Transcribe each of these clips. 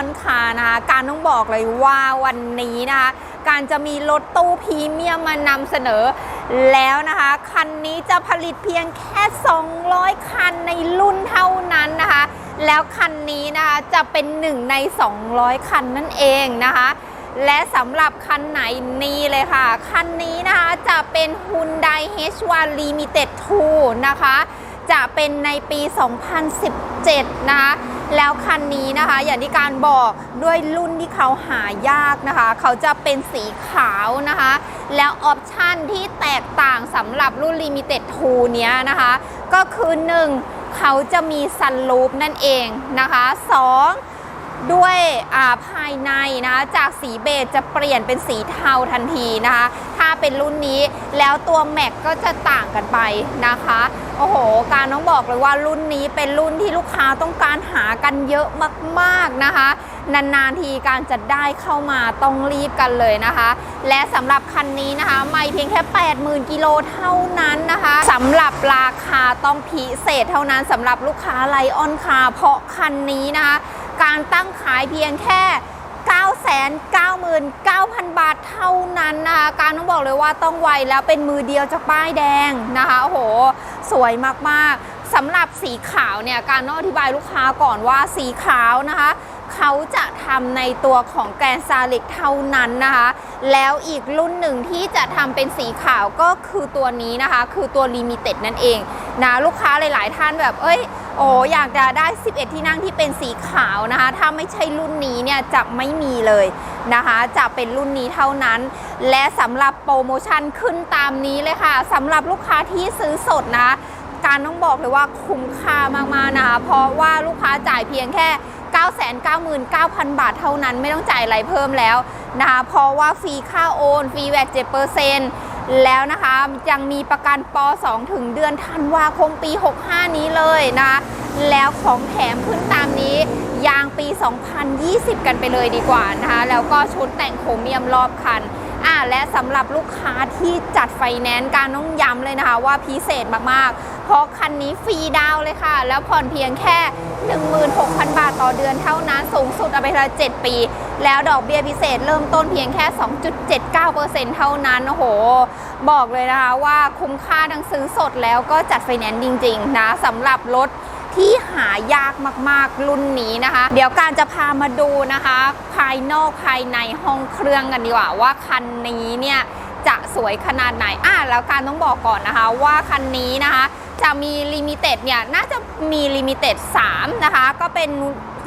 อนคาร์นะคะการต้องบอกเลยว่าวันนี้นะคะ การจะมีรถตู้พรีเมียมมานำเสนอ แล้วนะคะ คันนี้จะผลิตเพียงแค่ 200 คันในรุ่นเท่านั้นนะคะ แล้วคันนี้นะคะจะเป็นหนึ่งใน 200 คันนั่นเองนะคะ และสำหรับคันไหนนี้เลยค่ะ คันนี้นะคะจะเป็น Hyundai H1 Limited 2 นะคะ จะเป็นในปี 2017 นะคะ แล้วคันนี้นะคะ อย่างที่การบอกด้วยรุ่นที่เขาหายากนะคะ เขาจะเป็นสีขาวนะคะ แล้วออปชันที่แตกต่างสำหรับรุ่น Limited 2 เนี้ยนะคะ ก็คือ1เขาจะมีซันรูปนั่นเองนะคะ2ด้วยอ่าภายในนะคะจากสีเบจจะเปลี่ยนเป็นสีเทาทันทีนะคะ ถ้าเป็นรุ่นนี้แล้วตัวแม็กก็จะต่างกันไปนะคะ โอ้โห การต้องบอกเลยว่ารุ่นนี้เป็นรุ่นที่ลูกค้าต้องการหากันเยอะมากๆนะคะ นานๆทีการจะได้เข้ามาต้องรีบกันเลยนะคะ และสำหรับคันนี้นะคะ ไม่เพียงแค่ 80,000กิโลเท่านั้นนะคะสำหรับราคาต้องพิเศษเท่านั้นสำหรับลูกค้าไลออนคาเพราะคันนี้นะคะ การตั้งขายเพียงแค่ 999,000 บาทเท่านั้นนะคะการต้องบอกเลยว่าต้องไวแล้วเป็นมือเดียวจากป้ายแดงนะคะโอ้โห สวยมากๆสำหรับสีขาวเนี่ยการต้องอธิบายลูกค้าก่อนว่าสีขาวนะคะ เขาจะทำในตัวของแกรนซาลิกเท่านั้นนะคะ แล้วอีกรุ่นหนึ่งที่จะทำเป็นสีขาวก็คือตัวนี้นะคะ คือตัวลิมิเต็ดนั่นเองนะลูกค้าหลาย ๆ ท่านแบบเอ้ยโอ้อยากจะได้ 11 ที่นั่งที่เป็นสีขาวนะคะ ถ้าไม่ใช่รุ่นนี้เนี่ยจะไม่มีเลยนะคะ จะเป็นรุ่นนี้เท่านั้น และสำหรับโปรโมชั่นขึ้นตามนี้เลยค่ะสำหรับลูกค้าที่ซื้อสดนะคะการต้องบอกเลยว่าคุ้มค่ามากๆนะคะเพราะว่าลูกค้าจ่ายเพียงแค่ 999,000 บาทเท่านั้นไม่ต้องจ่ายอะไรเพิ่มแล้วนะคะเพราะว่าฟรีค่าโอนฟรีแวด7%แล้วนะคะยังมีประกันป .2 ถึงเดือนธันวาคมปี 65 นี้เลยนะคะแล้วของแถมขึ้นตามนี้ยางปี 2020 กันไปเลยดีกว่านะคะแล้วก็ชุดแต่งโครเมียมรอบคัน และสำหรับลูกค้าที่จัดไฟแนนซ์การต้องย้ำเลยนะคะว่าพิเศษมากๆ เพราะคันนี้ฟรีดาวเลยค่ะ แล้วผ่อนเพียงแค่ 16,000 บาทต่อเดือนเท่านั้นสูงสุดเอาไปเลย7ปี แล้วดอกเบี้ยพิเศษเริ่มต้นเพียงแค่ 2.79%เท่านั้นโอ้โห บอกเลยนะคะว่าคุ้มค่าทั้งซื้อสดแล้วก็จัดไฟแนนซ์จริง ๆ นะสำหรับรถ ที่หายากมากๆรุ่นนี้นะคะ เดี๋ยวการจะพามาดูนะคะ ภายนอกภายในห้องเครื่องกันดีกว่าว่าคันนี้เนี่ยจะสวยขนาดไหนอะแล้วการต้องบอกก่อนนะคะว่าคันนี้นะคะจะมีลิมิเต็ดเนี่ยน่าจะมีลิมิเต็ด3นะคะ ก็เป็น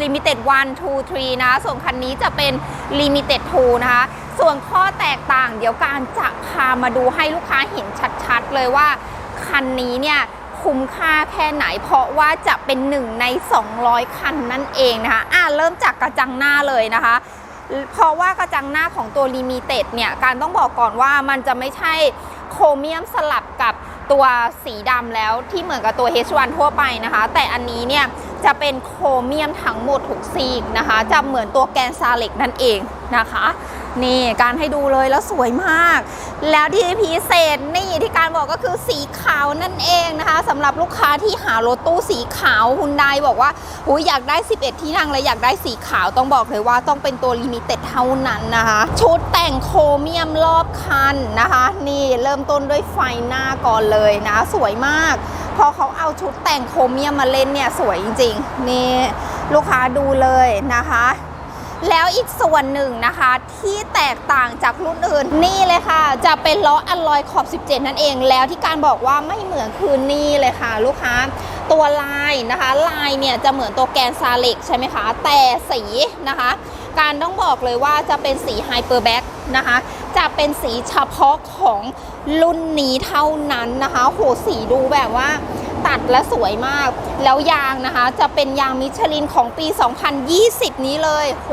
ลิมิเต็ด1 2 3นะคะส่วนคันนี้จะเป็นลิมิเต็ด2นะคะ ส่วนข้อแตกต่างเดี๋ยวการจะพามาดูให้ลูกค้าเห็นชัดๆ เลยว่าคันนี้เนี่ย คุ้มค่าแค่ไหน เพราะว่าจะเป็นหนึ่งใน 200 คันนั่นเองนะคะอ่าเริ่มจากกระจังหน้าเลยนะคะ เพราะว่ากระจังหน้าของตัวลิมิเต็ดเนี่ย การต้องบอกก่อนว่ามันจะไม่ใช่โครเมียมสลับกับตัวสีดำแล้วที่เหมือนกับตัว H1 ทั่วไปนะคะ แต่อันนี้เนี่ยจะเป็นโครเมียมทั้งหมดทุกซีกนะคะ จะเหมือนตัวแกนซาเล็กนั่นเองนะคะ นี่การให้ดูเลยแล้วสวยมาก แล้วที่พิเศษนี่ที่การบอกก็คือสีขาวนั่นเองนะคะสำหรับลูกค้าที่หารถตู้สีขาวฮุนไดบอกว่าอุยอยากได้ 11 ที่นั่งเลยอยากได้สีขาวต้องบอกเลยว่าต้องเป็นตัวลิมิเต็ดเท่านั้นนะคะ ชุดแต่งโครเมียมรอบคันนะคะ นี่เริ่มต้นด้วยไฟหน้าก่อนเลยนะ สวยมากพอเขาเอาชุดแต่งโครเมียมมาเล่นเนี่ยสวยจริงๆนี่ลูกค้าดูเลยนะคะ แล้วอีกส่วนหนึ่งนะคะที่แตกต่างจากรุ่นอื่นนี่เลยค่ะ จะเป็นล้ออัลลอยขอบ 17 นั่นเอง แล้วที่การบอกว่าไม่เหมือนคือนี่เลยค่ะ ลูกค้าตัวลายนะคะ ลายเนี่ยจะเหมือนตัวแกนซาเล็กใช่ไหมคะ แต่สีนะคะ การต้องบอกเลยว่าจะเป็นสีไฮเปอร์แบ็กนะคะ จะเป็นสีเฉพาะของรุ่นนี้เท่านั้นนะคะโหสีดูแบบว่า ตัดและสวยมาก แล้วยางนะคะจะเป็นยางมิชลินของปี 2020 นี้เลยโห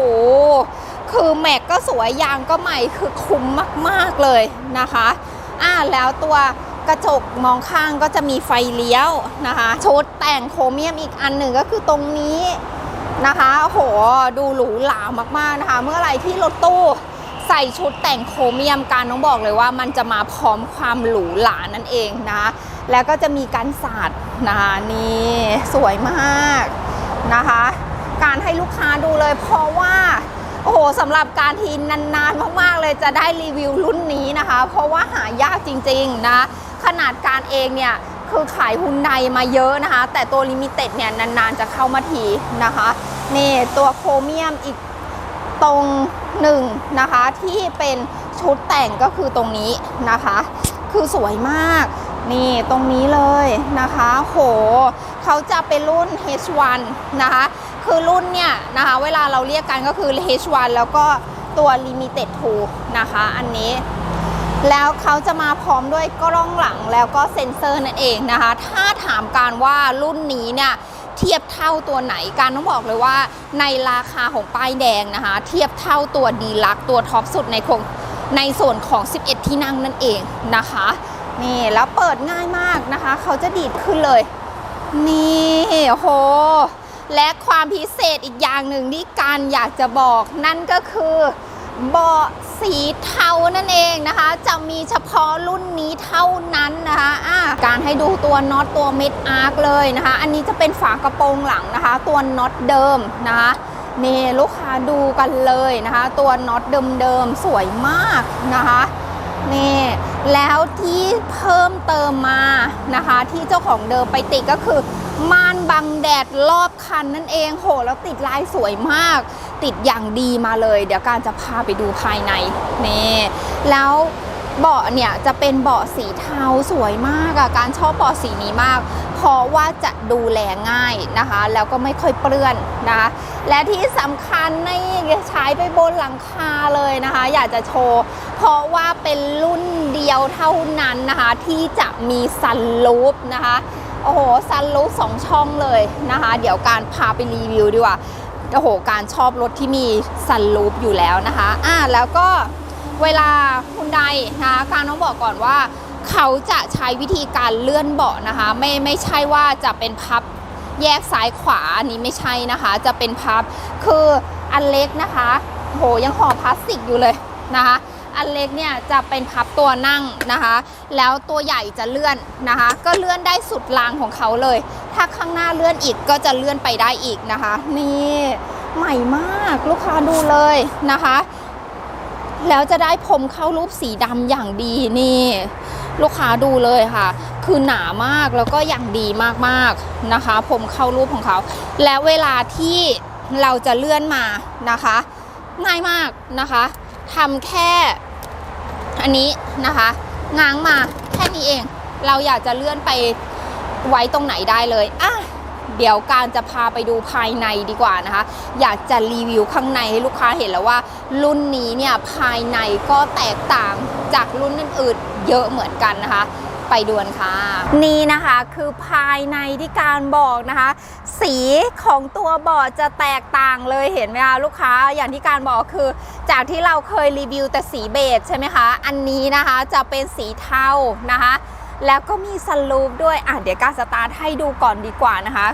คือแม็กก็สวยยางก็ใหม่คือคุ้มมากๆเลยนะคะอ่าแล้วตัวกระจกมองข้างก็จะมีไฟเลี้ยวนะคะ ชุดแต่งโครเมียมอีกอันหนึ่งก็คือตรงนี้นะคะโหดูหรูหรามากๆนะคะ เมื่อไหรที่รถตู้ใส่ชุดแต่งโครเมียมการต้องบอกเลยว่ามันจะมาพร้อมความหรูหรานั่นเองนะ แล้วก็จะมีการสาดนะนี่สวยมากนะคะ การให้ลูกค้าดูเลยเพราะว่าโอ้โหสำหรับการทีนานๆ มากๆ เลยจะได้รีวิวรุ่นนี้นะคะ เพราะว่าหายากจริงๆนะ ขนาดการเองเนี่ยคือขายฮุนไดมาเยอะนะคะ แต่ตัวลิมิเต็ดเนี่ยนานๆ จะเข้ามาทีนะคะ นี่ตัวโครเมียมอีกตรงหนึ่งนะคะที่เป็นชุดแต่งก็คือตรงนี้นะคะ คือสวยมาก นี่ตรงนี้เลยนะคะ โหเขาจะเป็นรุ่น H1 นะคะ คือรุ่นเนี่ยนะคะ เวลาเราเรียกกันก็คือ H1 แล้วก็ตัว Limited 2 นะคะ อันนี้ แล้วเขาจะมาพร้อมด้วยกล้องหลังแล้วก็เซ็นเซอร์นั่นเองนะคะ ถ้าถามการว่ารุ่นนี้เนี่ยเทียบเท่าตัวไหนการต้องบอกเลยว่าในราคาของป้ายแดงนะคะ เทียบเท่าตัวดีลักตัวท็อปสุดในคงในส่วนของ 11 ที่นั่งนั่นเองนะคะ นี่แล้วเปิดง่ายมากนะคะ เขาจะดีดขึ้นเลย นี่โห และความพิเศษอีกอย่างหนึ่งที่การอยากจะบอกนั่นก็คือเบาะสีเทานั่นเองนะคะ จะมีเฉพาะรุ่นนี้เท่านั้นนะคะะการให้ดูตัวน็อตตัวเม็ดอาร์คเลยนะคะ อันนี้จะเป็นฝากระโปรงหลังนะคะ ตัวน็อตเดิมนะคะนี่ลูกค้าดูกันเลยนะคะ ตัวน็อตเดิมๆสวยมากนะคะ นี่แล้วที่เพิ่มเติมมานะคะ ที่เจ้าของเดิมไปติดก็คือ ม่านบังแดดรอบคันนั่นเองโหแล้วติดลายสวยมาก ติดอย่างดีมาเลย เดี๋ยวการจะพาไปดูภายในนี่แล้วเบาะเนี่ยจะเป็นเบาะสีเทาสวยมากอะการชอบเบาะสีนี้มาก เพราะว่าจะดูแลง่ายนะคะ แล้วก็ไม่ค่อยเปื้อนนะคะ และที่สำคัญนี่ใช้ไปบนหลังคาเลยนะคะ อยากจะโชว์ เพราะว่าเป็นรุ่นเดียวเท่านั้นนะคะ ที่จะมีซันลูปนะคะโอ้โหซันลูปสองช่องเลยนะคะ เดี๋ยวการพาไปรีวิวดีกว่าโอ้โหการชอบรถที่มีซันลูปอยู่แล้วนะคะอ่าแล้วก็เวลาคุณใดนะคะการต้องบอกก่อนว่า เขาจะใช้วิธีการเลื่อนเบาะนะคะ ไม่ไม่ใช่ว่าจะเป็นพับแยกซ้ายขวาอันนี้ไม่ใช่นะคะ จะเป็นพับคืออันเล็กนะคะ โหยังห่อพลาสติกอยู่เลยนะคะ อันเล็กเนี่ยจะเป็นพับตัวนั่งนะคะ แล้วตัวใหญ่จะเลื่อนนะคะ ก็เลื่อนได้สุดรางของเขาเลย ถ้าข้างหน้าเลื่อนอีกก็จะเลื่อนไปได้อีกนะคะ นี่ใหม่มากลูกค้าดูเลยนะคะ แล้วจะได้ผมเข้ารูปสีดำอย่างดีนี่ ลูกค้าดูเลยค่ะ คือหนามากแล้วก็อย่างดีมากๆนะคะ ผมเข้ารูปของเขา แล้วเวลาที่เราจะเลื่อนมานะคะง่ายมากนะคะทำแค่อันนี้นะคะง้างมาแค่นี้เอง เราอยากจะเลื่อนไปไว้ตรงไหนได้เลยอะ เดี๋ยวการจะพาไปดูภายในดีกว่านะคะ อยากจะรีวิวข้างในให้ลูกค้าเห็นแล้วว่า รุ่นนี้เนี่ยภายในก็แตกต่างจากรุ่นอื่นๆเยอะเหมือนกันนะคะไปดวนค่ะ นี่นะคะคือภายในที่การบอกนะคะ สีของตัวเบาะจะแตกต่างเลยเห็นไหมคะลูกค้าอย่างที่การบอกคือ จากที่เราเคยรีวิวแต่สีเบจใช่ไหมคะ อันนี้นะคะจะเป็นสีเทานะคะ แล้วก็มีสลูปด้วยอะเดี๋ยวการสตาร์ทให้ดูก่อนดีกว่านะคะ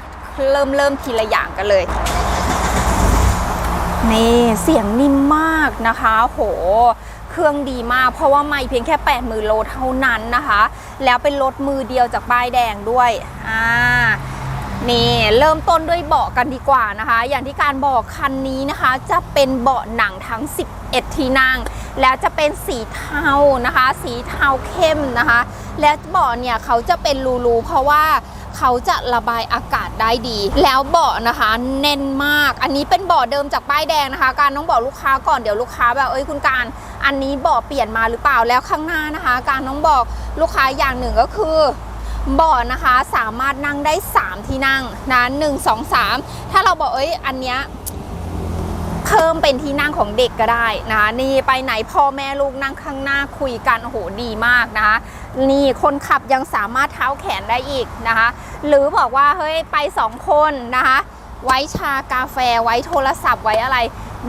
เริ่มเริ่มทีละอย่างกันเลย นี่เสียงนิ่มมากนะคะ โหเครื่องดีมากเพราะว่าไม่เพียงแค่ 8 0,000 โลเท่านั้นนะคะ แล้วเป็นรถมือเดียวจากป้ายแดงด้วยอ่านี่เริ่มต้นด้วยเบาะกันดีกว่านะคะ อย่างที่การบอกคันนี้นะคะ จะเป็นเบาะหนังทั้ง 11 ที่นั่ง แล้วจะเป็นสีเทานะคะ สีเทาเข้มนะคะ และเบาะเนี่ยเขาจะเป็นรูๆเพราะว่า เขาจะระบายอากาศได้ดี แล้วเบาะนะคะแน่นมาก อันนี้เป็นเบาะเดิมจากป้ายแดงนะคะ การต้องบอกลูกค้าก่อนเดี๋ยวลูกค้าแบบเอ้ยคุณการ อันนี้เบาะเปลี่ยนมาหรือเปล่าแล้วข้างหน้านะคะ การต้องบอกลูกค้าอย่างหนึ่งก็คือเบาะนะคะสามารถนั่งได้ 3 ที่นั่งนะหนึ่งสองสามถ้าเราบอกเอ้ยอันเนี้ยเพิ่มเป็นที่นั่งของเด็กก็ได้นะคะนี่ไปไหนพ่อแม่ลูกนั่งข้างหน้าคุยกันโอ้โหดีมากนะคะ นี่คนขับยังสามารถเท้าแขนได้อีกนะคะ หรือบอกว่าเฮ้ยไปสองคนนะคะ ไว้ชากาแฟไว้โทรศัพท์ไว้อะไร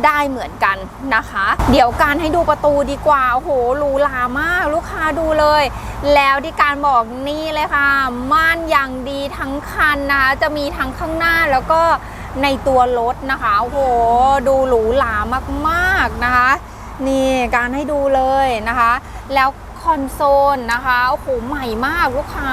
ได้เหมือนกันนะคะ เดี๋ยวการให้ดูประตูดีกว่า โอ้โหหรูหรามากลูกค้าดูเลย แล้วที่การบอกนี่เลยค่ะ ม่านอย่างดีทั้งคันนะคะ จะมีทั้งข้างหน้าแล้วก็ในตัวรถนะคะ โอ้โห ดูหรูหรามากๆนะคะ นี่การให้ดูเลยนะคะ แล้ว อนโซลนะคะโอ้โหใหม่มากลูกค้า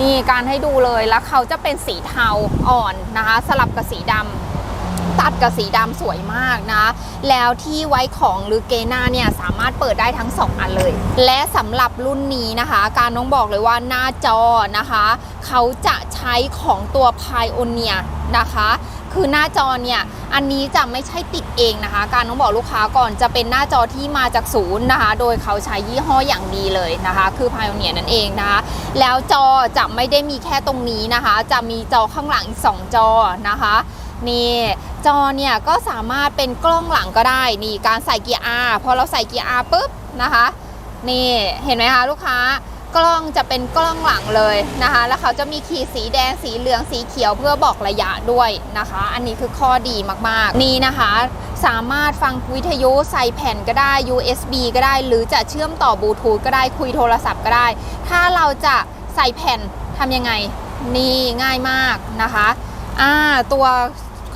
นี่การให้ดูเลยแล้วเขาจะเป็นสีเทาอ่อนนะคะ สลับกับสีดำตัดกับสีดำสวยมากนะ แล้วที่ไว้ของหรือเกน่าเนี่ยสามารถเปิดได้ทั้ง 2 อันเลย และสำหรับรุ่นนี้นะคะ การน้องบอกเลยว่าหน้าจอนะคะ เขาจะใช้ของตัว Pioneer นะคะ คือหน้าจอเนี่ย อันนี้จะไม่ใช่ติดเองนะคะ การต้องบอกลูกค้าก่อนจะเป็นหน้าจอที่มาจากศูนย์นะคะ โดยเขาใช้ยี่ห้ออย่างดีเลยนะคะ คือ Pioneer นั่นเองนะคะ แล้วจอจะไม่ได้มีแค่ตรงนี้นะคะ จะมีจอข้างหลังอีก 2 จอนะคะนี่จอเนี่ยก็สามารถเป็นกล้องหลังก็ได้นี่การใส่เกียร์ R พอเราใส่เกียร์ R ปุ๊บนะคะนี่เห็นไหมคะลูกค้า กล้องจะเป็นกล้องหลังเลยนะคะ แล้วเขาจะมีขีดสีแดงสีเหลืองสีเขียวเพื่อบอกระยะด้วยนะคะ อันนี้คือข้อดีมากๆ นี่นะคะ สามารถฟังวิทยุใส่แผ่นก็ได้ USB ก็ได้ หรือจะเชื่อมต่อบลูทูธก็ได้คุยโทรศัพท์ก็ได้ ถ้าเราจะใส่แผ่นทำยังไง นี่ง่ายมากนะคะอ่าตัว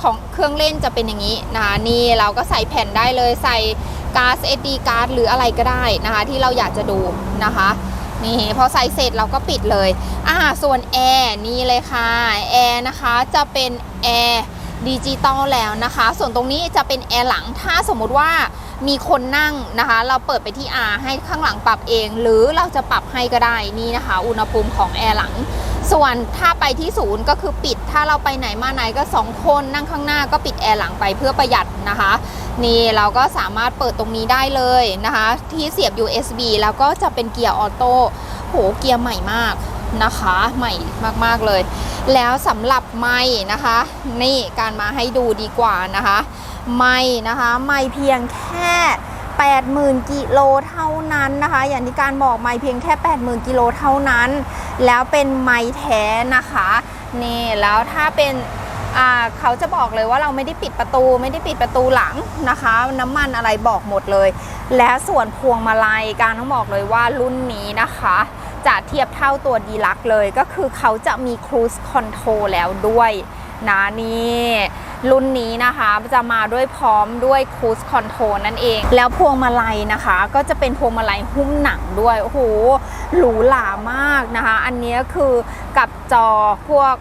ของเครื่องเล่นจะเป็นอย่างนี้นะคะนี่เราก็ใส่แผ่นได้เลยใส่การ์ด SD การ์ดหรืออะไรก็ได้นะคะ ที่เราอยากจะดูนะคะ นี่พอใส่เสร็จเราก็ปิดเลยอ่าส่วนแอร์นี่เลยค่ะแอร์นะคะจะเป็นแอร์ดิจิตอลแล้วนะคะ ส่วนตรงนี้จะเป็นแอร์หลังถ้าสมมุติว่า มีคนนั่งนะคะ เราเปิดไปที่ R ให้ข้างหลังปรับเอง หรือเราจะปรับให้ก็ได้นี่นะคะ อุณหภูมิของแอร์หลัง ส่วนถ้าไปที่ศูนย์ก็คือปิด ถ้าเราไปไหนมาไหนก็ 2 คนนั่งข้างหน้าก็ปิดแอร์หลังไปเพื่อประหยัดนะคะ นี่เราก็สามารถเปิดตรงนี้ได้เลยนะคะ ที่เสียบ USB แล้วก็จะเป็นเกียร์ออโต้โหเกียร์ใหม่มากนะคะใหม่มาก ๆ เลย แล้วสำหรับไม้นะคะ นี่การมาให้ดูดีกว่านะคะ ไม้นะคะ ไม่เพียงแค่ 80,000 กิโลเท่านั้นนะคะ อย่างที่การบอกไม่เพียงแค่ 80,000 กิโลเท่านั้น แล้วเป็นไม้แท้นะคะนี่แล้วถ้าเป็นอ่าเขาจะบอกเลยว่าเราไม่ได้ปิดประตูไม่ได้ปิดประตูหลังนะคะ น้ำมันอะไรบอกหมดเลย และส่วนพวงมาลัยการต้องบอกเลยว่ารุ่นนี้นะคะ จะเทียบเท่าตัวดีลักเลยก็คือเขาจะมีครู e คอนโทรลแล้วด้วยนะนี่ รุ่นนี้นะคะจะมาด้วยพร้อมด้วยครู e คอนโทรนั่นเอง แล้วพวงมาลัยนะคะ ก็จะเป็นพวงมาลัยหุ้มหนังด้วย โอ้โห หรูหรามากนะคะ อันนี้คือกับจอพวก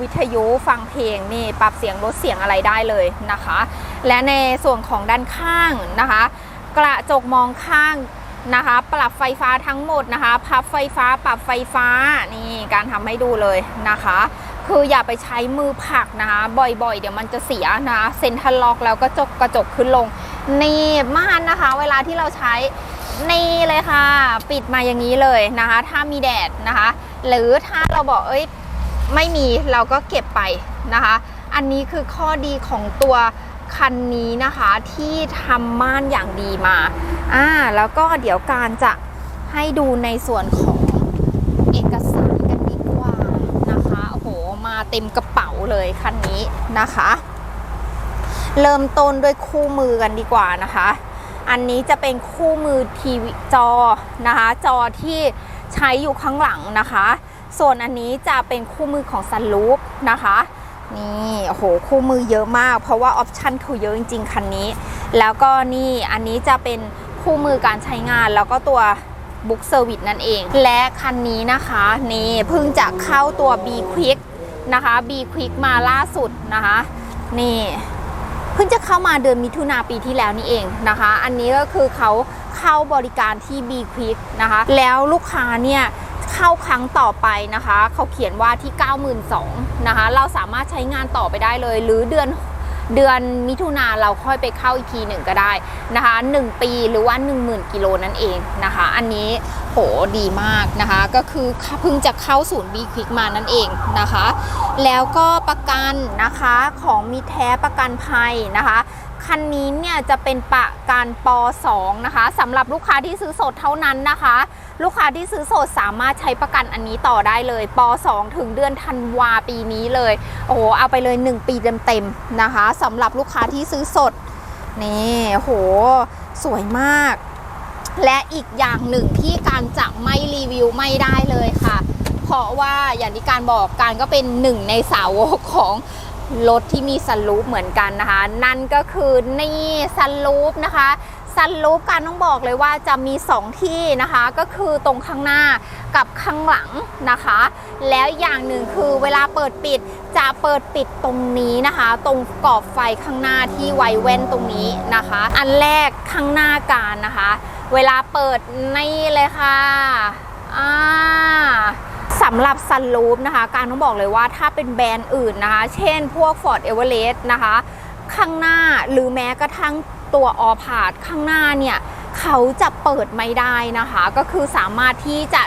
วิทยุฟังเพลงนี่ปรับเสียงลดเสียงอะไรได้เลยนะคะ และในส่วนของด้านข้างนะคะ กระจกมองข้างนะคะ ปรับไฟฟ้าทั้งหมดนะคะ พับไฟฟ้าปรับไฟฟ้านี่การทำให้ดูเลยนะคะ คืออย่าไปใช้มือผลักนะคะบ่อยๆ เดี๋ยวมันจะเสียนะเซ็นทรัลล็อกแล้วก็จกกระจกขึ้นลงนี่มากนะคะ เวลาที่เราใช้นี่เลยค่ะ ปิดมาอย่างนี้เลยนะคะ ถ้ามีแดดนะคะ หรือถ้าเราบอกเอ้ยไม่มีเราก็เก็บไปนะคะ อันนี้คือข้อดีของตัวคันนี้นะคะที่ทำม่านอย่างดีมาอ่าแล้วก็เดี๋ยวการจะให้ดูในส่วนของเอกสารกันดีกว่านะคะโอ้โหมา เต็มกระเป๋าเลยคันนี้นะคะ เริ่มต้นด้วยคู่มือกันดีกว่านะคะ อันนี้จะเป็นคู่มือทีวีจอนะคะ จอที่ใช้อยู่ข้างหลังนะคะ ส่วนอันนี้จะเป็นคู่มือของซันลูปนะคะนี่โอ้โหคู่มือเยอะมาก เพราะว่าออปชันเขาเยอะจริงๆคันนี้ แล้วก็นี่อันนี้จะเป็นคู่มือการใช้งานแล้วก็ตัวบุ๊กเซอร์วิสนั่นเอง และคันนี้นะคะ นี่เพิ่งจะเข้าตัว B Quick นะคะ B Quick มาล่าสุดนะคะ นี่เพิ่งจะเข้ามาเดือนมิถุนาปีที่แล้วนี่เองนะคะ อันนี้ก็คือเขาเข้าบริการที่ B Quick นะคะ แล้วลูกค้าเนี่ยเข้าครั้งต่อไปนะคะ เขาเขียนว่าที่ 92,000นะคะ เราสามารถใช้งานต่อไปได้เลย หรือเดือน เดือนมิถุนาเราค่อยไปเข้าอีกทีหนึ่งก็ได้นะคะ 1 ปีหรือว่า 10,000 กิโลนั่นเองนะคะ อันนี้โหดีมากนะคะ ก็คือเพิ่งจะเข้าศูนย์ B Quick มานั่นเองนะคะ แล้วก็ประกันนะคะของมีแท้ประกันภัยนะคะ คันนี้เนี่ยจะเป็นประกันป .2 นะคะสำหรับลูกค้าที่ซื้อสดเท่านั้นนะคะ ลูกค้าที่ซื้อสดสามารถใช้ประกันอันนี้ต่อได้เลยป .2 ถึงเดือนธันวาปีนี้เลย โอ้โหเอาไปเลย 1 ปีเต็มๆนะคะสำหรับลูกค้าที่ซื้อสดนี่โอ้โหสวยมาก และอีกอย่างหนึ่งที่การจะไม่รีวิวไม่ได้เลยค่ะ เพราะว่าอย่างที่การบอกการก็เป็นหนึ่งในสาวกของ รถที่มีซันรูปเหมือนกันนะคะ นั่นก็คือนี่ซันรูปนะคะซันรูปการต้องบอกเลยว่าจะมี 2 ที่นะคะ ก็คือตรงข้างหน้ากับข้างหลังนะคะ แล้วอย่างหนึ่งคือเวลาเปิดปิดจะเปิดปิดตรงนี้นะคะ ตรงกรอบไฟข้างหน้าที่ไวแว่นตรงนี้นะคะ อันแรกข้างหน้าการนะคะ เวลาเปิดนี่เลยค่ะอ่า สำหรับซันรูปนะคะ การต้องบอกเลยว่าถ้าเป็นแบรนด์อื่นนะคะ เช่นพวก Ford Everest นะคะ ข้างหน้าหรือแม้กระทั่งตัวออพาดข้างหน้าเนี่ยเขาจะเปิดไม่ได้นะคะ ก็คือสามารถที่จะ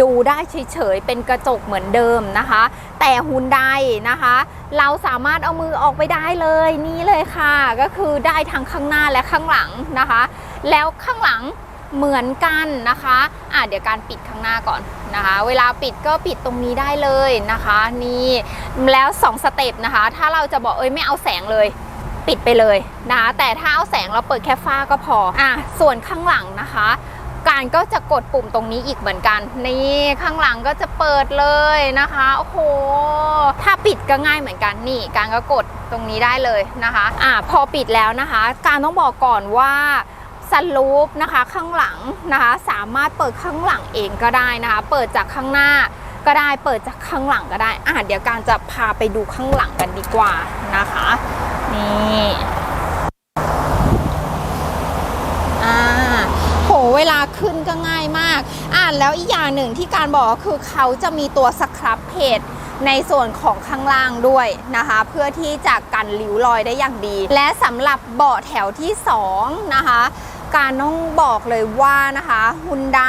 ดูได้เฉยๆ เป็นกระจกเหมือนเดิมนะคะ แต่ฮุนไดนะคะ เราสามารถเอามือออกไปได้เลยนี่เลยค่ะ ก็คือได้ทั้งข้างหน้าและข้างหลังนะคะ แล้วข้างหลัง เหมือนกันนะคะอะเดี๋ยวการปิดข้างหน้าก่อนนะคะ เวลาปิดก็ปิดตรงนี้ได้เลยนะคะ นี่แล้วสองสเต็ปนะคะ ถ้าเราจะบอกเอ้ยไม่เอาแสงเลยปิดไปเลยนะคะแต่ถ้าเอาแสงเราเปิดแค่ฝ้าก็พออะส่วนข้างหลังนะคะ การก็จะกดปุ่มตรงนี้อีกเหมือนกัน นี่ข้างหลังก็จะเปิดเลยนะคะโอ้โหถ้าปิดก็ง่ายเหมือนกันนี่ การก็กดตรงนี้ได้เลยนะคะอะพอปิดแล้วนะคะ การต้องบอกก่อนว่า สลูปนะคะข้างหลังนะคะสามารถเปิดข้างหลังเองก็ได้นะคะ เปิดจากข้างหน้าก็ได้เปิดจากข้างหลังก็ได้อะเดี๋ยวการจะพาไปดูข้างหลังกันดีกว่านะคะนี่อ่าโหเวลาขึ้นก็ง่ายมากอ่าแล้วอีกอย่างหนึ่งที่การบอกก็คือเขาจะมีตัวสครับเพจในส่วนของข้างล่างด้วยนะคะ เพื่อที่จะกันริ้วรอยได้อย่างดี และสำหรับเบาะแถวที่ 2 นะคะ การต้องบอกเลยว่านะคะฮุนได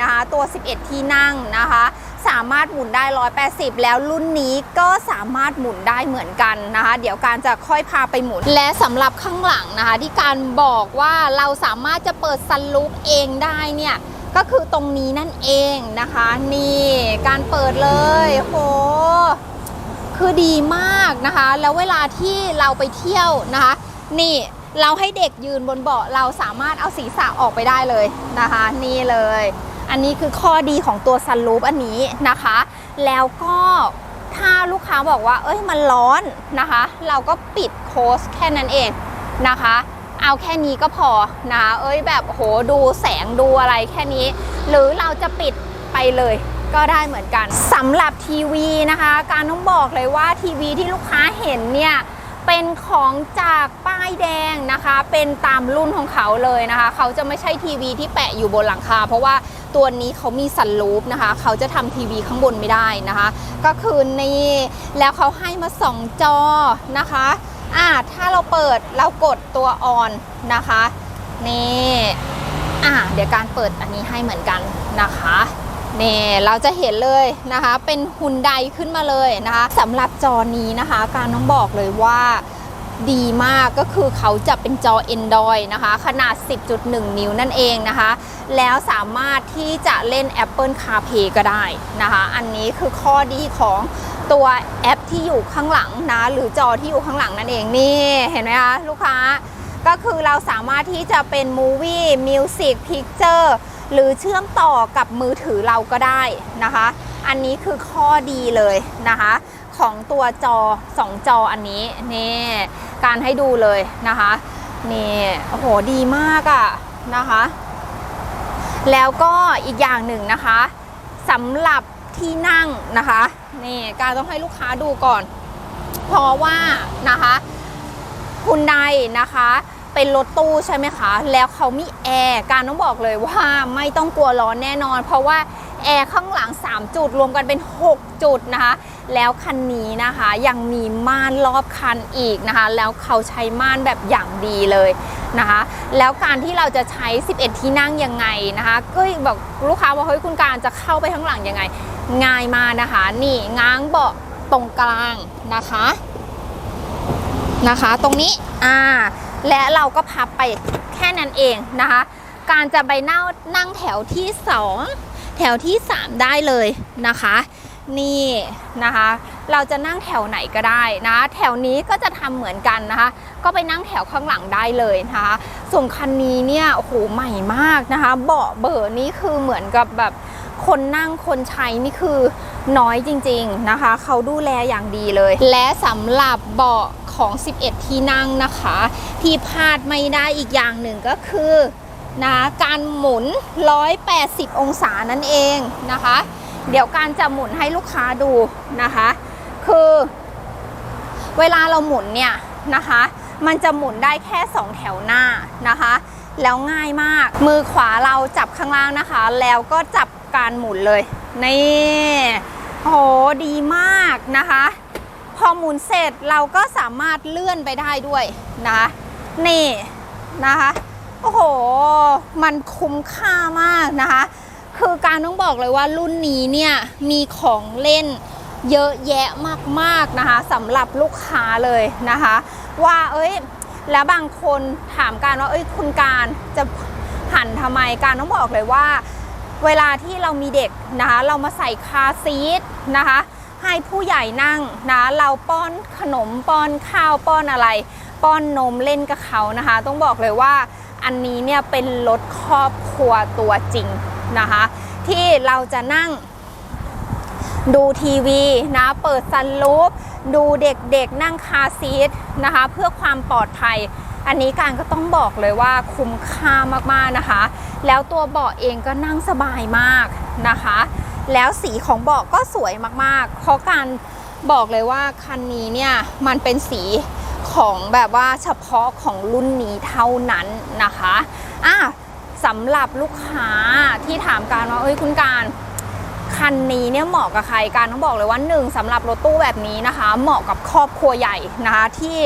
นะคะตัว 11 ที่นั่งนะคะ สามารถหมุนได้ 180 แล้วรุ่นนี้ก็สามารถหมุนได้เหมือนกันนะคะ เดี๋ยวการจะค่อยพาไปหมุน และสำหรับข้างหลังนะคะ ที่การบอกว่าเราสามารถจะเปิดซันลูปเองได้เนี่ยก็คือตรงนี้นั่นเองนะคะ นี่การเปิดเลยโหคือดีมากนะคะ แล้วเวลาที่เราไปเที่ยวนะคะ นี่ เราให้เด็กยืนบนเบาะเราสามารถเอาศีรษะออกไปได้เลยนะคะ นี่เลย อันนี้คือข้อดีของตัวซันรูปอันนี้นะคะ แล้วก็ถ้าลูกค้าบอกว่า เอ้ยมันร้อนนะคะ เราก็ปิดโคสแค่นั้นเองนะคะ เอาแค่นี้ก็พอนะเอ้ยแบบโหดูแสงดูอะไรแค่นี้ หรือเราจะปิดไปเลยก็ได้เหมือนกันสำหรับทีวีนะคะ การต้องบอกเลยว่าทีวีที่ลูกค้าเห็นเนี่ย เป็นของจากป้ายแดงนะคะ เป็นตามรุ่นของเขาเลยนะคะ เขาจะไม่ใช่ทีวีที่แปะอยู่บนหลังคา เพราะว่าตัวนี้เขามีสันลูปนะคะ เขาจะทำทีวีข้างบนไม่ได้นะคะ ก็คือนี่แล้วเขาให้มาสองจอนะคะอ่าถ้าเราเปิดเรากดตัวออนนะคะนี่อ่าเดี๋ยวการเปิดอันนี้ให้เหมือนกันนะคะ นี่เราจะเห็นเลยนะคะ เป็นหุ่นใดขึ้นมาเลยนะคะสำหรับจอนี้นะคะ การต้องบอกเลยว่าดีมากก็คือเขาจะเป็นจอ Android นะคะ ขนาด 10.1 นิ้วนั่นเองนะคะ แล้วสามารถที่จะเล่น Apple CarPlay ก็ได้นะคะ อันนี้คือข้อดีของตัวแอปที่อยู่ข้างหลังนะ หรือจอที่อยู่ข้างหลังนั่นเองนี่ เห็นไหมคะลูกค้า ก็คือเราสามารถที่จะเป็น Movie Music Picture หรือเชื่อมต่อกับมือถือเราก็ได้นะคะ อันนี้คือข้อดีเลยนะคะ ของตัวจอ 2 จออันนี้นี่การให้ดูเลยนะคะนี่โอ้โหดีมากอะนะคะ แล้วก็อีกอย่างหนึ่งนะคะสำหรับที่นั่งนะคะนี่การต้องให้ลูกค้าดูก่อน เพราะว่านะคะคุณใดนะคะ เป็นรถตู้ใช่ไหมคะ แล้วเขามีแอร์การต้องบอกเลยว่าไม่ต้องกลัวร้อนแน่นอน เพราะว่าแอร์ข้างหลัง 3 จุดรวมกันเป็น 6 จุดนะคะ แล้วคันนี้นะคะยังมีม่านรอบคันอีกนะคะ แล้วเขาใช้ม่านแบบอย่างดีเลยนะคะ แล้วการที่เราจะใช้ 11 ที่นั่งยังไงนะคะ ก็บอกลูกค้าว่าเฮ้ยคุณการจะเข้าไปข้างหลังยังไง ง่ายมากนะคะ นี่ง้างเบาะตรงกลางนะคะนะคะ ตรงนี้อ่า และเราก็พับไปแค่นั้นเองนะคะ การจะไปนั่งนั่งแถวที่ 2 แถวที่ 3 ได้เลยนะคะ นี่นะคะ เราจะนั่งแถวไหนก็ได้นะแถวนี้ก็จะทำเหมือนกันนะคะ ก็ไปนั่งแถวข้างหลังได้เลยนะคะส่วนคันนี้เนี่ยโอ้โหใหม่มากนะคะ เบาะเบอร์นี้คือเหมือนกับแบบคนนั่งคนใช้นี่คือน้อยจริง ๆนะคะ เขาดูแลอย่างดีเลย และสำหรับเบาะ ของ 11 ที่นั่งนะคะ ที่พลาดไม่ได้อีกอย่างหนึ่งก็คือนะการหมุน 180 องศานั่นเองนะคะ เดี๋ยวการจะหมุนให้ลูกค้าดูนะคะ คือเวลาเราหมุนเนี่ยนะคะ มันจะหมุนได้แค่ 2 แถวหน้านะคะ แล้วง่ายมาก มือขวาเราจับข้างล่างนะคะ แล้วก็จับการหมุนเลย นี่โหดีมากนะคะ พอหมุนเสร็จเราก็สามารถเลื่อนไปได้ด้วยนะนี่นะคะโอ้โห มันคุ้มค่ามากนะคะ คือการต้องบอกเลยว่ารุ่นนี้เนี่ยมีของเล่นเยอะแยะมากๆนะคะสำหรับลูกค้าเลยนะคะ ว่าเอ้ยแล้วบางคนถามการว่าเอ้ยคุณการจะหันทำไมการต้องบอกเลยว่า เวลาที่เรามีเด็กนะคะเรามาใส่คาซีทนะคะ ให้ผู้ใหญ่นั่งนะเราป้อนขนมป้อนข้าวป้อนอะไร ป้อนนมเล่นกับเขานะคะ ต้องบอกเลยว่าอันนี้เนี่ยเป็นรถครอบครัวตัวจริงนะคะ ที่เราจะนั่งดูทีวีนะเปิดซันลูปดูเด็กๆนั่งคาซีทนะคะ เพื่อความปลอดภัย อันนี้การก็ต้องบอกเลยว่าคุ้มค่ามากๆนะคะ แล้วตัวเบาะเองก็นั่งสบายมากนะคะ แล้วสีของเบาะก็สวยมากๆ เพราะการบอกเลยว่าคันนี้เนี่ยมันเป็นสีของแบบว่าเฉพาะของรุ่นนี้เท่านั้นนะคะอะสำหรับลูกค้าที่ถามการว่าเอ้ยคุณการคันนี้เนี่ยเหมาะกับใครการต้องบอกเลยว่าหนึ่งสำหรับรถตู้แบบนี้นะคะ เหมาะกับครอบครัวใหญ่นะคะที่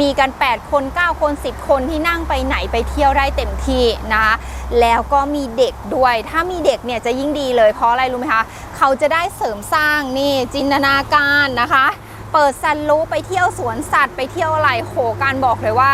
มีกัน 8 คน 9 คน 10 คนที่นั่งไปไหนไปเที่ยวได้เต็มที่นะคะ แล้วก็มีเด็กด้วย ถ้ามีเด็กเนี่ยจะยิ่งดีเลยเพราะอะไรรู้ไหมคะ เขาจะได้เสริมสร้างนี่จินตนาการนะคะ เปิดซันรูปไปเที่ยวสวนสัตว์ไปเที่ยวอะไรโหการบอกเลยว่า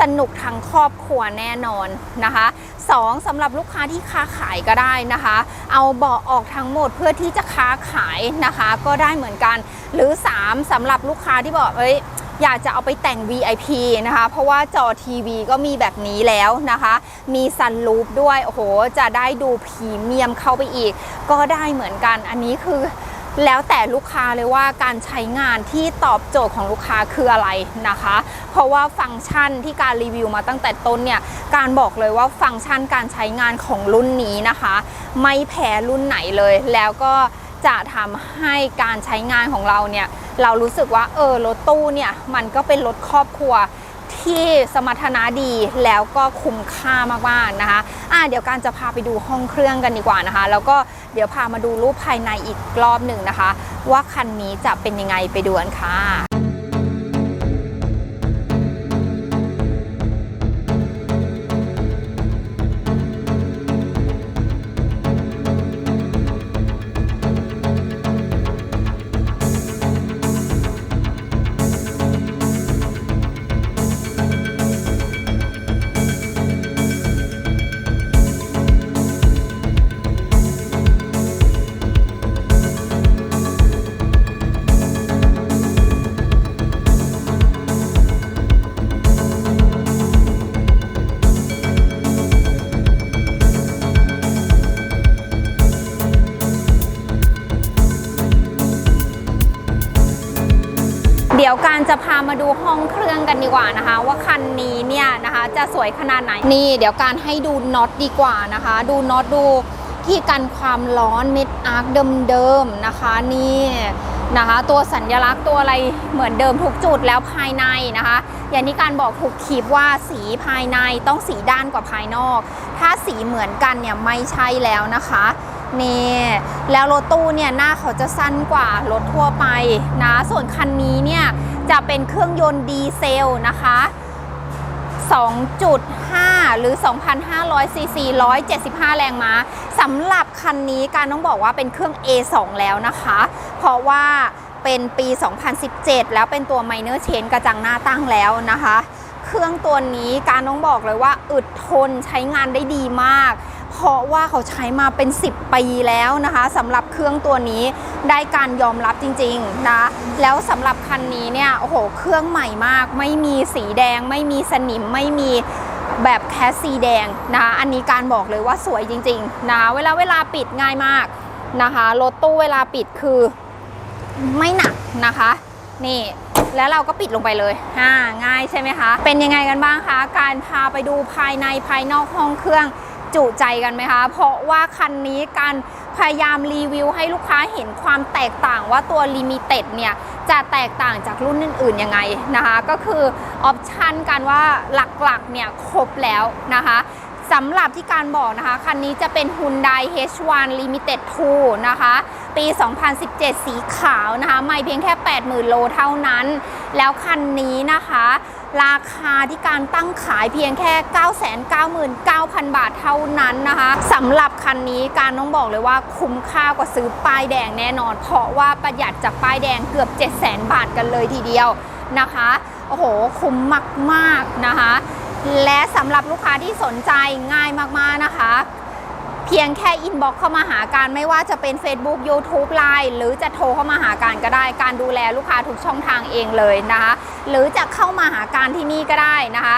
สนุกทั้งครอบครัวแน่นอนนะคะสองสำหรับลูกค้าที่ค้าขายก็ได้นะคะ เอาเบาะออกทั้งหมดเพื่อที่จะค้าขายนะคะ ก็ได้เหมือนกัน หรือ 3สำหรับลูกค้าที่บอกเอ้ย อยากจะเอาไปแต่ง VIP นะคะ เพราะว่าจอทีวีก็มีแบบนี้แล้วนะคะ มีซันรูปด้วย โอ้โห จะได้ดูพรีเมียมเข้าไปอีก ก็ได้เหมือนกัน อันนี้คือแล้วแต่ลูกค้าเลยว่าการใช้งานที่ตอบโจทย์ของลูกค้าคืออะไรนะคะ เพราะว่าฟังก์ชันที่การรีวิวมาตั้งแต่ต้นเนี่ยการบอกเลยว่าฟังก์ชันการใช้งานของรุ่นนี้นะคะ ไม่แพ้รุ่นไหนเลยแล้วก็ จะทำให้การใช้งานของเราเนี่ยเรารู้สึกว่าเออรถตู้เนี่ยมันก็เป็นรถครอบครัวที่สมรรถนะดีแล้วก็คุ้มค่ามากๆนะคะอะเดี๋ยวการจะพาไปดูห้องเครื่องกันดีกว่านะคะ แล้วก็เดี๋ยวพามาดูรูปภายในอีกรอบหนึ่งนะคะ ว่าคันนี้จะเป็นยังไงไปดูกันค่ะ มาดูห้องเครื่องกันดีกว่านะคะ ว่าคันนี้เนี่ยนะคะจะสวยขนาดไหนนี่ เดี๋ยวการให้ดูน็อตดีกว่านะคะ ดูน็อตดูที่กันความร้อนเม็ดอาร์คเดิมๆนะคะนี่นะคะ ตัวสัญลักษณ์ตัวอะไรเหมือนเดิมทุกจุดแล้วภายในนะคะ อย่างที่การบอกถูกคลิปว่าสีภายในต้องสีด้านกว่าภายนอก ถ้าสีเหมือนกันเนี่ยไม่ใช่แล้วนะคะนี่แล้วรถตู้เนี่ยหน้าเขาจะสั้นกว่ารถทั่วไปนะส่วนคันนี้เนี่ย จะเป็นเครื่องยนต์ดีเซลนะคะ 2.5 หรือ 2,500 ซีซี 175 แรงม้าสำหรับคันนี้การต้องบอกว่าเป็นเครื่อง A2 แล้วนะคะ เพราะว่าเป็นปี 2017 แล้วเป็นตัว Minor chain กระจังหน้าตั้งแล้วนะคะ เครื่องตัวนี้การต้องบอกเลยว่าอึดทนใช้งานได้ดีมาก เพราะว่าเขาใช้มาเป็น 10 ปีแล้วนะคะสำหรับเครื่องตัวนี้ได้การยอมรับจริงๆนะแล้วสำหรับคันนี้เนี่ยโอ้โหเครื่องใหม่มาก ไม่มีสีแดง ไม่มีสนิมไม่มีแบบแคสซีแดงนะคะอันนี้การบอกเลยว่าสวยจริงๆนะเวลาเวลาปิดง่ายมากนะคะรถตู้เวลาปิดคือไม่หนักนะคะ นี่แล้วเราก็ปิดลงไปเลยอ่าง่ายใช่ไหมคะ เป็นยังไงกันบ้างคะ การพาไปดูภายในภายนอกห้องเครื่อง จุใจกันไหมคะ เพราะว่าคันนี้การพยายามรีวิวให้ลูกค้าเห็นความแตกต่างว่าตัวลิมิเต็ดเนี่ยจะแตกต่างจากรุ่นอื่นๆยังไงนะคะ ก็คือออปชันการว่าหลักๆเนี่ยครบแล้วนะคะสำหรับที่การบอกนะคะ คันนี้จะเป็น Hyundai H1 Limited 2 นะคะ ปี 2017 สีขาวนะคะ ไม่เพียงแค่ 80,000 โลเท่านั้น แล้วคันนี้นะคะ ราคาที่การตั้งขายเพียงแค่ 999,000 บาทเท่านั้นนะคะสำหรับคันนี้การต้องบอกเลยว่าคุ้มค่ากว่าซื้อป้ายแดงแน่นอน เพราะว่าประหยัดจากป้ายแดงเกือบ 700,000 บาทกันเลยทีเดียวนะคะ โอ้โห คุ้มมาก ๆ นะคะ และสำหรับลูกค้าที่สนใจง่ายมาก ๆ นะคะ เพียงแค่อินบ็อกเข้ามาหาการไม่ว่าจะเป็น Facebook YouTube Line หรือจะโทรเข้ามาหาการก็ได้ การดูแลลูกค้าทุกช่องทางเองเลยนะคะหรือจะเข้ามาหาการที่นี่ก็ได้นะคะ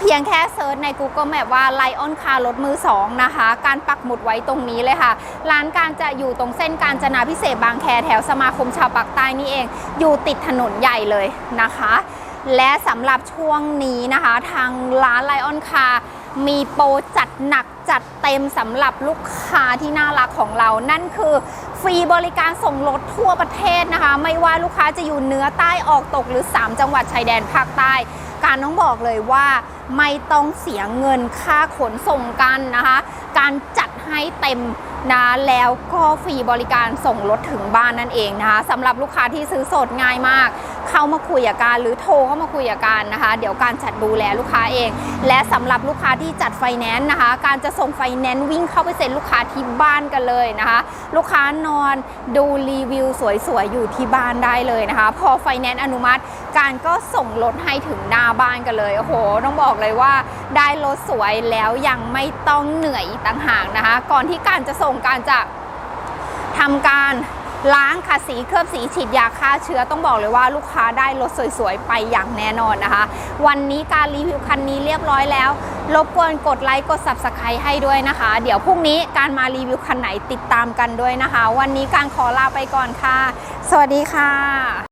เพียงแค่เซิร์ชใน Google Map ว่า Lion Car รถมือ 2 นะคะ การปักหมุดไว้ตรงนี้เลยค่ะ ร้านการจะอยู่ตรงเส้นการจนาพิเศษบางแคแถวสมาคมชาวปากใต้นี่เอง อยู่ติดถนนใหญ่เลยนะคะ และสำหรับช่วงนี้นะคะ ทางร้านไลออนคา มีโปรจัดหนักจัดเต็มสำหรับลูกค้าที่น่ารักของเรา นั่นคือฟรีบริการส่งรถทั่วประเทศนะคะ ไม่ว่าลูกค้าจะอยู่เหนือใต้ออกตกหรือ 3 จังหวัดชายแดนภาคใต้ การต้องบอกเลยว่าไม่ต้องเสียเงินค่าขนส่งกันนะคะ การจัดให้เต็มนะแล้วก็ฟรีบริการส่งรถถึงบ้านนั่นเองนะคะสำหรับลูกค้าที่ซื้อสดง่ายมาก เข้ามาคุยกับการหรือโทรเข้ามาคุยกับการนะคะ เดี๋ยวการจัดดูแลลูกค้าเอง และสำหรับลูกค้าที่จัดไฟแนนซ์นะคะ การจะส่งไฟแนนซ์วิ่งเข้าไปเซ็นลูกค้าที่บ้านกันเลยนะคะ ลูกค้านอนดูรีวิวสวยๆอยู่ที่บ้านได้เลยนะคะ พอไฟแนนซ์อนุมัติ การก็ส่งรถให้ถึงหน้าบ้านกันเลยโอ้โหต้องบอกเลยว่า ได้รถสวยแล้วยังไม่ต้องเหนื่อยอีกต่างหากนะคะ ก่อนที่การจะส่งการจะทำการ ล้างขัดสีเคลือบสีฉีดยาฆ่าเชื้อต้องบอกเลยว่าลูกค้าได้รถสวยๆ ไปอย่างแน่นอนนะคะ วันนี้การรีวิวคันนี้เรียบร้อยแล้ว รบกวนกดไลค์กด subscribe ให้ด้วยนะคะ เดี๋ยวพรุ่งนี้การมารีวิวคันไหนติดตามกันด้วยนะคะ วันนี้การขอลาไปก่อนค่ะ สวัสดีค่ะ